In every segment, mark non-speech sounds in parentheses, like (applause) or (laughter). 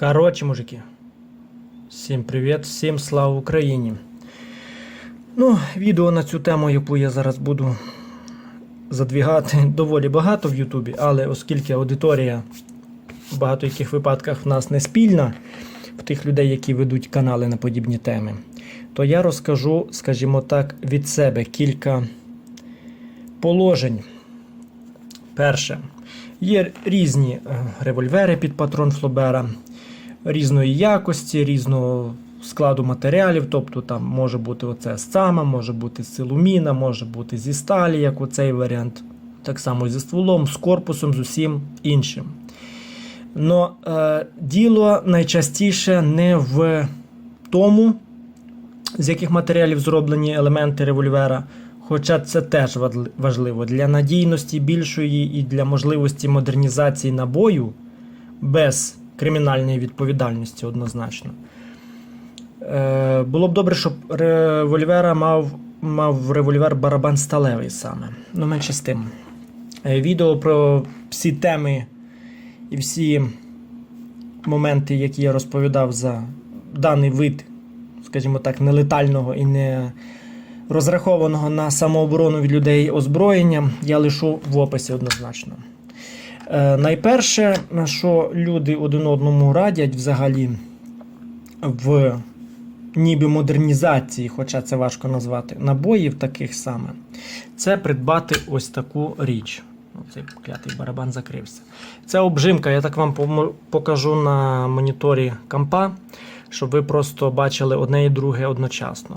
Коротше, мужики. Всім привіт, всім слава Україні. Ну, відео на цю тему, яку я зараз буду задвігати, (laughs) доволі багато в Ютубі, але оскільки аудиторія в багато яких випадках в нас не спільна, в тих людей, які ведуть канали на подібні теми, то я розкажу, скажімо так, від себе кілька положень. Перше, є різні е, револьвери під патрон Флобера, різної якості, різного складу матеріалів. Тобто там може бути оце з сама, може бути з силуміна, може бути зі сталі, як оцей варіант. Так само зі стволом, з корпусом, з усім іншим. Но е, діло найчастіше не в тому, з яких матеріалів зроблені елементи револьвера. Хоча це теж важливо для надійності більшої і для можливості модернізації набою без кримінальної відповідальності однозначно. Е, було б добре, щоб револьвера мав, мав револьвер барабан сталевий саме. Ну, менше з тим. Е, відео про всі теми і всі моменти, які я розповідав за даний вид, скажімо так, нелетального і не розрахованого на самооборону від людей озброєння, я лишу в описі однозначно. Е, найперше, на що люди один одному радять взагалі в ніби модернізації, хоча це важко назвати, набоїв таких саме, це придбати ось таку річ. Ну, Цей клятий барабан закрився. Це обжимка, я так вам покажу на моніторі компа, щоб ви просто бачили одне і друге одночасно.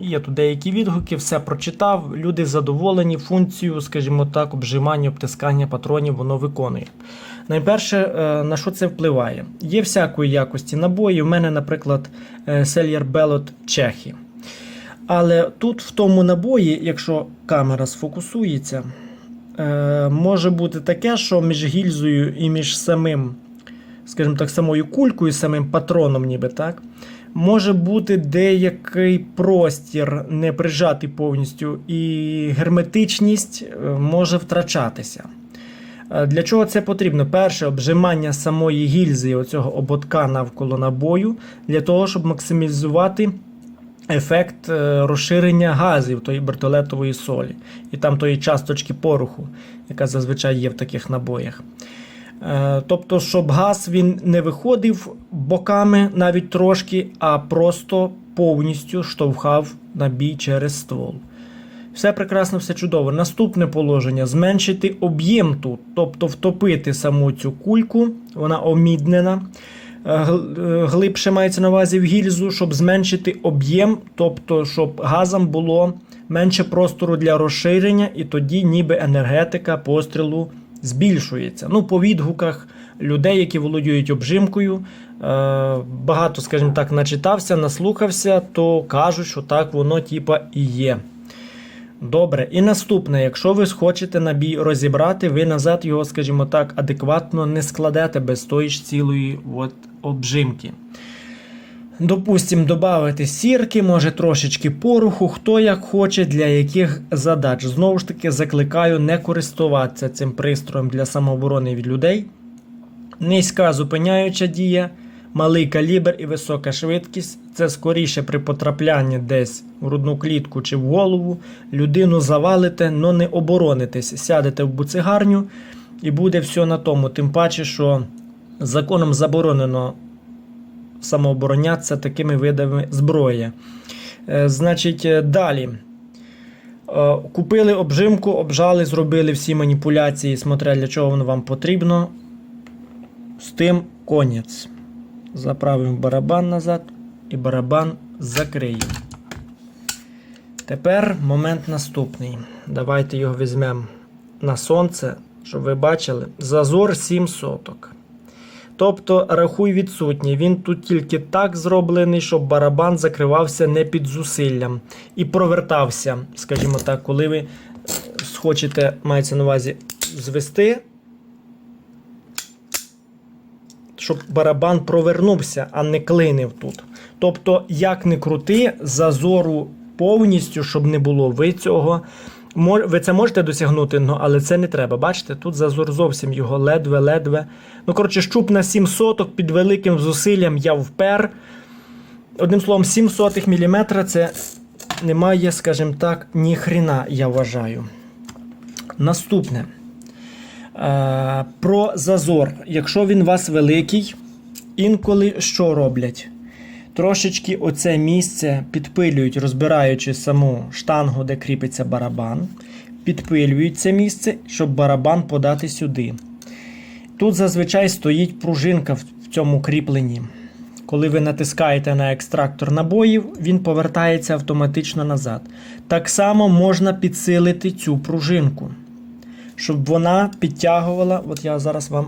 Є тут деякі відгуки, все прочитав. Люди задоволені функцію, скажімо так, обжимання, обтискання патронів воно виконує. Найперше, е, на що це впливає? Є всякої якості набої. У мене, наприклад, Селєр Белот Чехі. Але тут в тому набої, якщо камера сфокусується, е, може бути таке, що між гільзою і між самим, скажімо так, самою кулькою, самим патроном, ніби так, може бути деякий простір не прижатий повністю, і герметичність е, може втрачатися. Е, Для чого це потрібно? Перше, обжимання самої гільзи, оцього ободка навколо набою, для того, щоб максимізувати ефект е, розширення газів тої бертолетової солі і там тої часточки пороху, яка зазвичай є в таких набоях. Е, Тобто, щоб газ він не виходив боками навіть трошки, а просто повністю штовхав набій через ствол. Все прекрасно, все чудово. Наступне положення: зменшити об'єм тут, тобто втопити саму цю кульку, вона оміднена. Е, е, Глибше мається на увазі в гільзу, щоб зменшити об'єм, тобто, щоб газам було менше простору для розширення, і тоді ніби енергетика пострілу збільшується. Ну, по відгуках людей, які володіють обжимкою, е, багато, скажімо так, начитався, наслухався, то кажуть, що так воно типа і є. Добре, і наступне, якщо ви хочете набій розібрати, ви назад його, скажімо так, адекватно не складете без тої ж цілої от обжимки. Допустим, додати сірки, може трошечки пороху, хто як хоче, для яких задач. Знову ж таки, закликаю не користуватися цим пристроєм для самооборони від людей. Низька зупиняюча дія, малий калібр і висока швидкість це скоріше при потраплянні десь в грудну клітку чи в голову. Людину завалите, но не оборонитесь. Сядете в буцигарню і буде все на тому. Тим паче, що законом заборонено самооборонятися такими видами зброї. Е, Значить, е, далі. Е, Купили обжимку, обжали, зробили всі маніпуляції, смотря для чого воно вам потрібно. З тим конець. Заправимо барабан назад і барабан закриємо. Тепер момент наступний. Давайте його візьмемо на сонце, щоб ви бачили. Зазор 7 соток. Тобто, рахуй відсутній. Він тут тільки так зроблений, щоб барабан закривався не під зусиллям і провертався, скажімо так, коли ви е, хочете, мається на увазі, звести, щоб барабан провернувся, а не клинив тут. Тобто, як не крути, зазору повністю, щоб не було, ви цього Ви це можете досягнути, ну, але це не треба. Бачите, тут зазор зовсім його ледве-ледве. Ну, коротше, щуп на 7 соток під великим зусиллям я впер. Одним словом, 7 сотих міліметра це немає, скажімо так, ні хрена, я вважаю. Наступне. Е, про зазор. Якщо він у вас великий, інколи що роблять? Трошечки оце місце підпилюють, розбираючи саму штангу, де кріпиться барабан. Підпилюють це місце, щоб барабан подати сюди. Тут зазвичай стоїть пружинка в цьому кріпленні. Коли ви натискаєте на екстрактор набоїв, він повертається автоматично назад. Так само можна підсилити цю пружинку, щоб вона підтягувала. От я зараз вам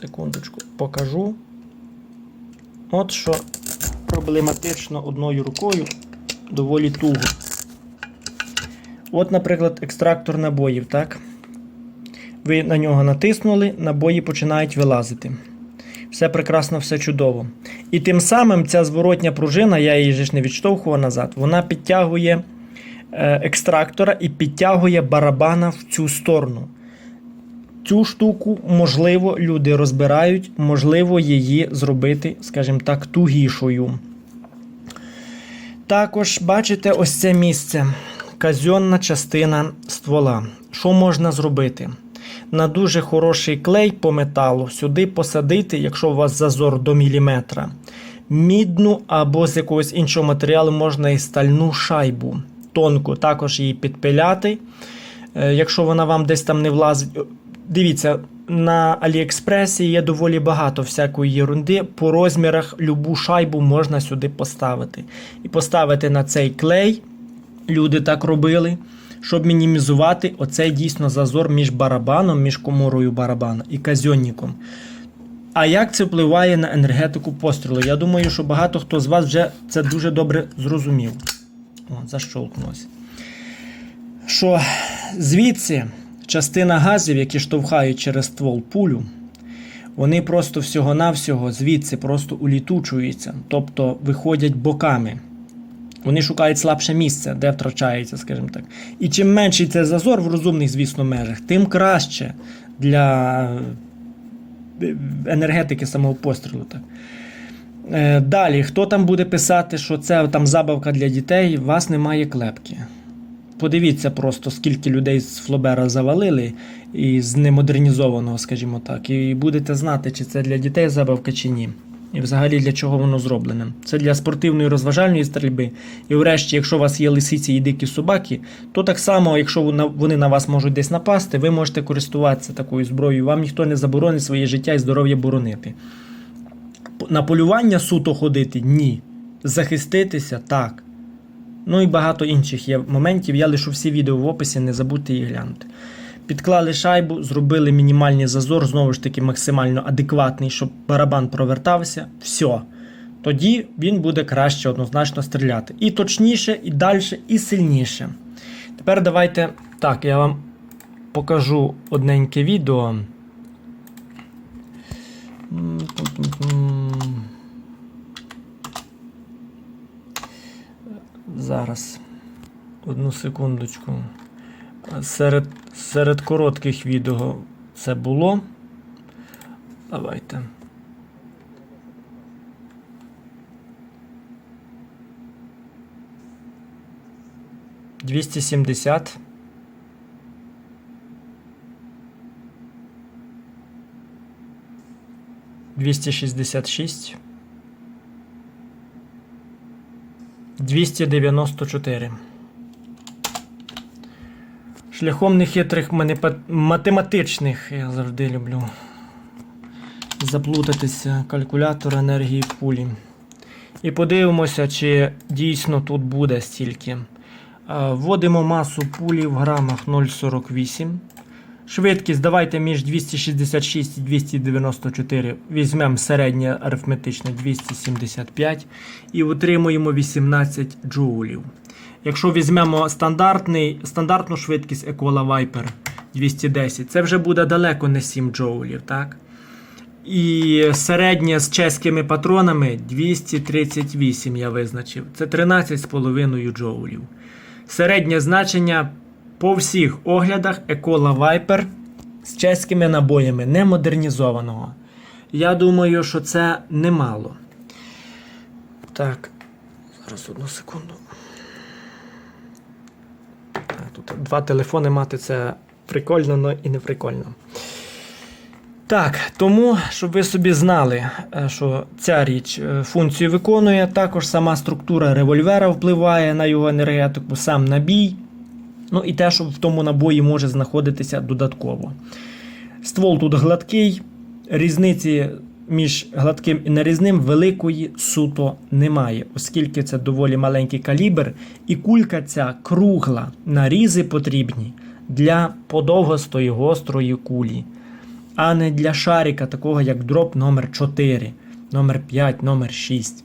секундочку покажу. От що проблематично одною рукою доволі туго. От, наприклад, екстрактор набоїв, так? Ви на нього натиснули, набої починають вилазити. Все прекрасно, все чудово. І тим самим ця зворотня пружина, я її ж не відштовхував назад, вона підтягує е, екстрактора і підтягує барабана в цю сторону. Цю штуку, можливо, люди розбирають, можливо, її зробити, скажімо так, тугішою. Також бачите ось це місце. Казьонна частина ствола. Що можна зробити? На дуже хороший клей по металу сюди посадити, якщо у вас зазор до міліметра, мідну або з якогось іншого матеріалу можна і стальну шайбу. Тонку, також її підпиляти. Е, Якщо вона вам десь там не влазить. Дивіться, на Аліекспресі є доволі багато всякої єрунди. По розмірах любу шайбу можна сюди поставити. І поставити на цей клей. Люди так робили, щоб мінімізувати оцей дійсно зазор між барабаном, між коморою барабана і казьонником. А як це впливає на енергетику пострілу? Я думаю, що багато хто з вас вже це дуже добре зрозумів. О, защолкнулося. Що звідси частина газів, які штовхають через ствол пулю, вони просто всього-навсього звідси просто улітучуються, тобто виходять боками. Вони шукають слабше місце, де втрачається, скажімо так. І чим менший цей зазор в розумних, звісно, межах, тим краще для е, енергетики самого пострілу. Так. Е, Далі, хто там буде писати, що це там забавка для дітей, у вас немає клепки. Подивіться просто, скільки людей з Флобера завалили і з немодернізованого, скажімо так, і будете знати, чи це для дітей забавка чи ні. І взагалі для чого воно зроблене. Це для спортивної розважальної стрільби. І врешті, якщо у вас є лисиці і дикі собаки, то так само, якщо вони на вас можуть десь напасти, ви можете користуватися такою зброєю. Вам ніхто не заборонить своє життя і здоров'я боронити. На полювання суто ходити ні. Захиститися так. Ну і багато інших є моментів. Я лишу всі відео в описі, не забудьте їх глянути. Підклали шайбу, зробили мінімальний зазор, знову ж таки максимально адекватний, щоб барабан провертався. Все. Тоді він буде краще однозначно стріляти. І точніше, і далі, і сильніше. Тепер давайте. Так, я вам покажу одненьке відео. Зараз. Одну секундочку. Серед, серед коротких відео це було. Давайте. Двісті сімдесят. Двісті шістдесят шість. Двісті дев'яносто чотири. Шляхом нехитрих математичних, я завжди люблю заплутатися калькулятор енергії пулі. І подивимося, чи дійсно тут буде стільки. Вводимо масу пулі в грамах 0,48. Швидкість давайте між 266 і 294 візьмемо середнє арифметичне 275 і отримуємо 18 джоулів. Якщо візьмемо стандартний, стандартну швидкість Ecola Viper 210, це вже буде далеко не 7 джоулів, так? І середнє з чеськими патронами 238 я визначив. Це 13,5 джоулів. Середнє значення по всіх оглядах Екола Viper з чеськими набоями, не модернізованого. Я думаю, що це немало. Так, зараз одну секунду. Так, тут два телефони мати це прикольно, но і не прикольно. Так, тому, щоб ви собі знали, е, що ця річ е, функцію виконує, також сама структура револьвера впливає на його енергетику, сам набій. Ну і те, що в тому набої може знаходитися додатково. Ствол тут гладкий, різниці між гладким і нарізним великої суто немає, оскільки це доволі маленький калібр, і кулька ця кругла. Нарізи потрібні для подовгостої гострої кулі, а не для шарика, такого як дроп номер 4 номер 5 номер 6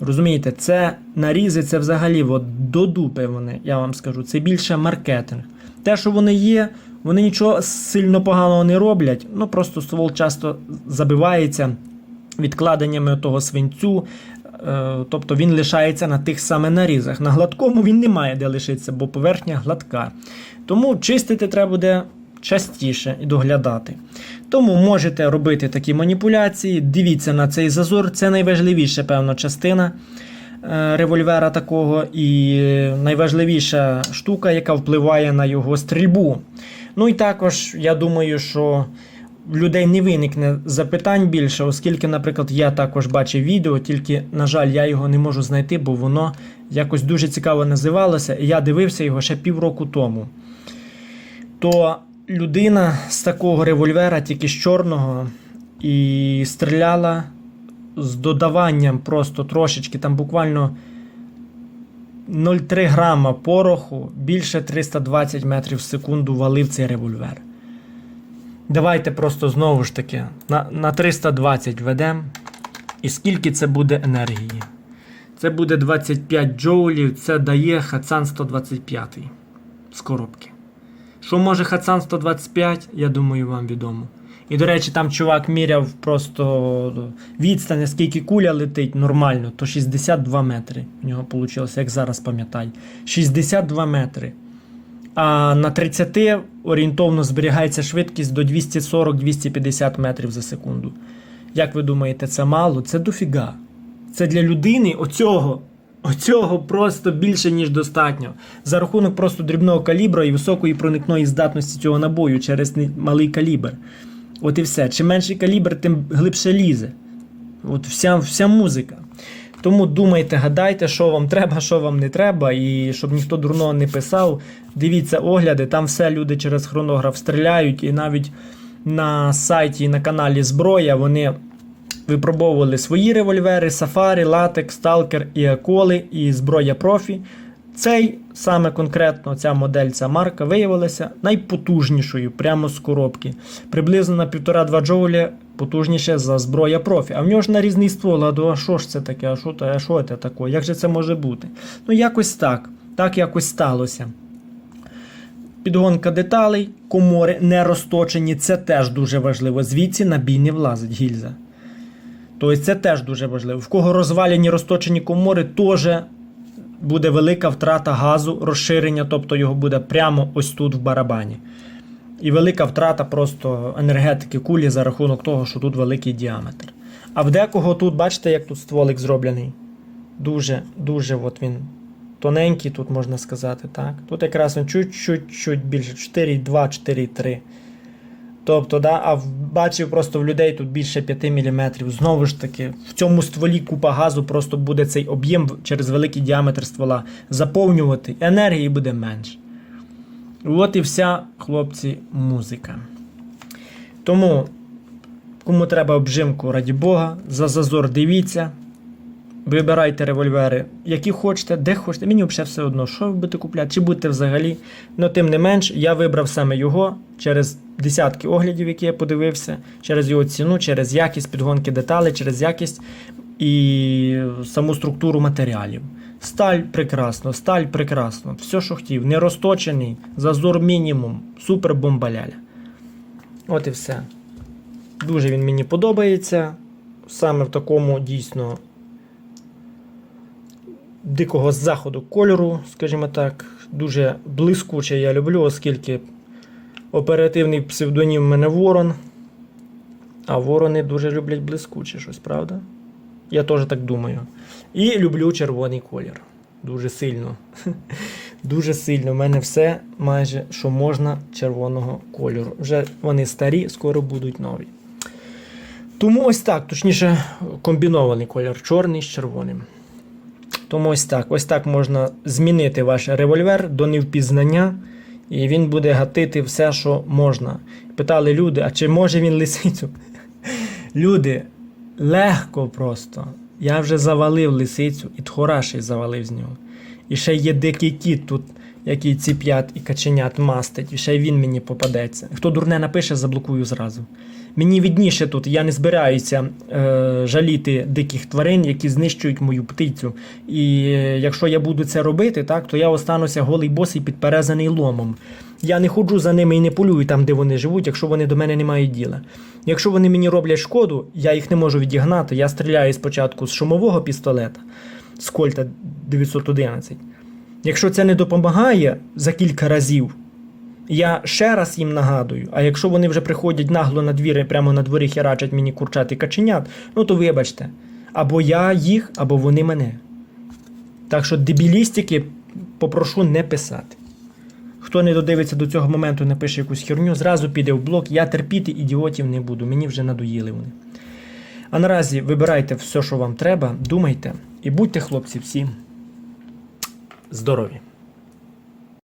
Розумієте, це нарізи, це взагалі от, до дупи вони, я вам скажу, це більше маркетинг. Те, що вони є, вони нічого сильно поганого не роблять, ну просто ствол часто забивається відкладеннями того свинцю, е, тобто він лишається на тих саме нарізах. На гладкому він не має де лишитися, бо поверхня гладка. Тому чистити треба буде частіше і доглядати. Тому можете робити такі маніпуляції, дивіться на цей зазор, це найважливіша певна частина е, револьвера такого, і найважливіша штука, яка впливає на його стрільбу. Ну і також я думаю, що в людей не виникне запитань більше, оскільки, наприклад, я також бачив відео, тільки, на жаль, я його не можу знайти, бо воно якось дуже цікаво називалося, і я дивився його ще півроку тому. То людина з такого револьвера, тільки з чорного, і стріляла з додаванням просто трошечки, там буквально 0,3 грама пороху, більше 320 метрів в секунду валив цей револьвер. Давайте просто знову ж таки на, на 320 ведемо. І скільки це буде енергії? Це буде 25 джоулів, це дає Хацан 125 з коробки. Що може Хацан 125, я думаю, вам відомо. І, до речі, там чувак міряв просто відстань, скільки куля летить нормально, то 62 метри. У нього вийшло, як зараз пам'ятаю. 62 метри. А на 30 орієнтовно зберігається швидкість до 240-250 метрів за секунду. Як ви думаєте, це мало? Це дофіга. Це для людини оцього, оцього просто більше, ніж достатньо. За рахунок просто дрібного калібра і високої проникної здатності цього набою через малий калібр. От і все. Чим менший калібр, тим глибше лізе. От вся, вся музика. Тому думайте, гадайте, що вам треба, що вам не треба, і щоб ніхто дурного не писав. Дивіться огляди, там все люди через хронограф стріляють, і навіть на сайті і на каналі Зброя вони випробовували свої револьвери, Сафарі, Латекс, Сталкер і Аколи, і зброя профі. Цей саме конкретно ця модель, ця марка виявилася найпотужнішою прямо з коробки. Приблизно на 1,5-2 джоуля потужніше за зброя профі. А в нього ж нарізний ствол, а а що ж це таке, а що, та- а що це таке? Як же це може бути? Ну, якось так. Так якось сталося. Підгонка деталей, комори не розточені, це теж дуже важливо. Звідси на бій не влазить гільза. Тобто це теж дуже важливо. В кого розвалені розточені комори, теж буде велика втрата газу, розширення, тобто його буде прямо ось тут в барабані. І велика втрата просто енергетики кулі за рахунок того, що тут великий діаметр. А в декого тут, бачите, як тут стволик зроблений. Дуже, дуже от він тоненький, тут можна сказати. так. Тут якраз він чуть-чуть більше 4,2, 4,3. Тобто, да, а бачив просто в людей тут більше 5 мм. Знову ж таки, в цьому стволі купа газу просто буде цей об'єм через великий діаметр ствола заповнювати, енергії буде менше. От і вся, хлопці, музика. Тому, кому треба обжимку, раді Бога, за зазор дивіться. Вибирайте револьвери, які хочете, де хочете. Мені взагалі все одно, що ви будете купляти, чи будете взагалі. Ну, тим не менш, я вибрав саме його через десятки оглядів, які я подивився, через його ціну, через якість підгонки деталей, через якість і саму структуру матеріалів. Сталь прекрасно, сталь прекрасно, все, що хотів, не розточений, зазор мінімум, супер бомбаляля. От і все. Дуже він мені подобається. Саме в такому дійсно дикого заходу кольору, скажімо так, дуже блискуче я люблю, оскільки оперативний псевдонім в мене Ворон. А ворони дуже люблять блискуче щось, правда? Я теж так думаю. І люблю червоний колір. Дуже сильно. (laughs) Дуже сильно. У мене все майже, що можна червоного кольору. Вже вони старі, скоро будуть нові. Тому ось так, точніше, комбінований колір чорний з червоним. Тому ось так. Ось так можна змінити ваш револьвер до невпізнання, і він буде гатити все, що можна. Питали люди, а чи може він лисицю? (laughs) Люди, легко просто. Я вже завалив лисицю, і тхораший завалив з нього. І ще є дикий кіт тут, який ціп'ят і каченят мастить, і ще й він мені попадеться. Хто дурне напише, заблокую зразу. Мені відніше тут, я не збираюся е, жаліти диких тварин, які знищують мою птицю. І е, якщо я буду це робити, так, то я остануся голий босий підперезаний ломом. Я не ходжу за ними і не полюю там, де вони живуть, якщо вони до мене не мають діла. Якщо вони мені роблять шкоду, я їх не можу відігнати. Я стріляю спочатку з шумового пістолета, з Кольта 911. Якщо це не допомагає за кілька разів, я ще раз їм нагадую, а якщо вони вже приходять нагло на двір і прямо на дворі херачать мені курчати каченят, ну то вибачте, або я їх, або вони мене. Так що дебілістики попрошу не писати. Хто не додивиться до цього моменту, напише якусь херню, зразу піде в блок. Я терпіти ідіотів не буду, мені вже надоїли вони. А наразі вибирайте все, що вам треба, думайте і будьте, хлопці, всі здорові!